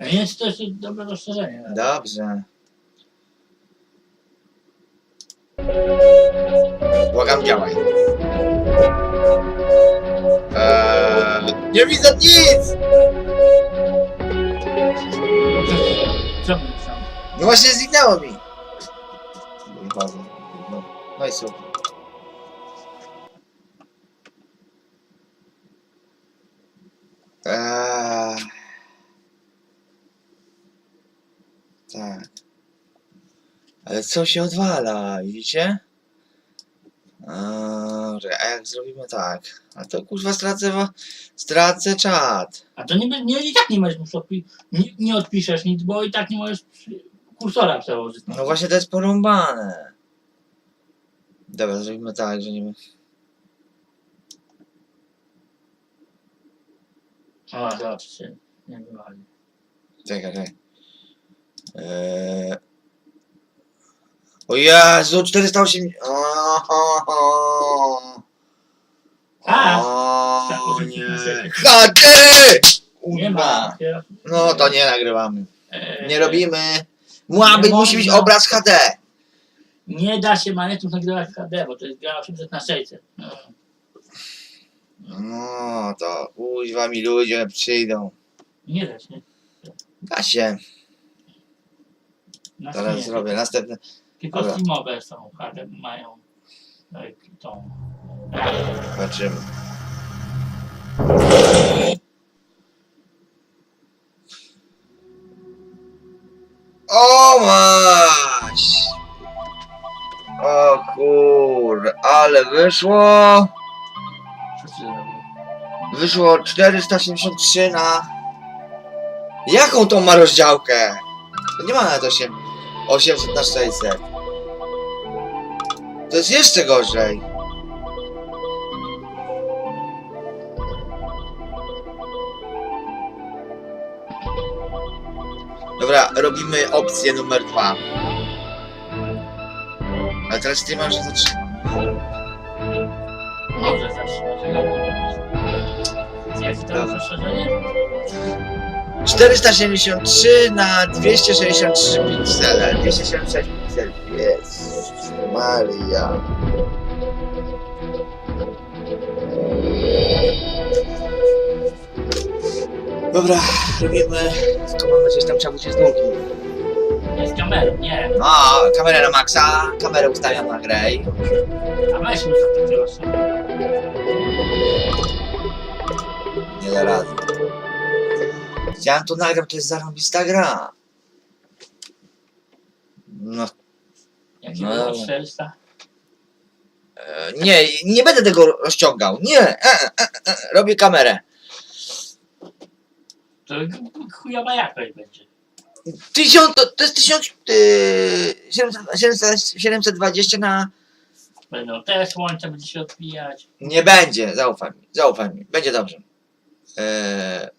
Jest też dobre rozszerzenie. Dobrze. Błagam, działaj. Eee, nie widzę nic! Co myślałem? No właśnie zniknęło mi. No, no i super. Tak. Ale co się odwala, widzicie? Że- a jak zrobimy tak? A to kurwa stracę, wa- stracę czat. A to nie, nie, i tak nie musiał pi- nie, nie odpiszesz nic, bo i tak nie możesz przy- kursora przełożyć. No właśnie to jest porąbane. Dobra, zrobimy tak, że nie... O, zobaczcie. Nie wywali. Czekaj, czekaj. Eee... O Jezu, 480... O, o, o. A! O, nie. ma. Kurwa. No to nie nagrywamy. Eee, Nie robimy. Być, Nie musi być można. obraz HD. Nie da się manetów nagrywać w HD, bo to jest gra 800 na 600. No. No to kuźwa mi ludzie przyjdą. Nie da się. Da się. Na Teraz nie. zrobię następne. Tylko Dobra. Steamowe są, HD mają e, tą. Zobaczymy. O maś! O kur, ale wyszło. Wyszło 473 na... Jaką tą ma rozdziałkę? To nie ma nawet 8, 800 na 600. To jest jeszcze gorzej. Dobra, robimy opcję numer dwa. Ale teraz ty masz zatrzymać. Może zatrzymać. Jest to rozszerzenie? 473 na 263 piksele. 276 pikseli. Jezus Maria. Dobra, robimy. Tylko mam nadzieję, że tam trzeba wrócić z długi. Jest kamerą, nie. No, kamerę na maksa, kamerę ustawiam na grę i... A weźmy takie rozszerzenie. Nie da rady. Chciałem to nagrać, to jest zarąbista gra. No, Jaki No dobra. 400? E, Nie, nie będę tego rozciągał. Nie, e, e, e, e, robię kamerę. To chujowa jakość będzie. Tysiąc, to, to jest tysiąc, yy, 700, 700, 720 na... Będą te słońce, będzie się odbijać. Nie będzie, zaufaj mi, zaufaj mi, będzie dobrze. E,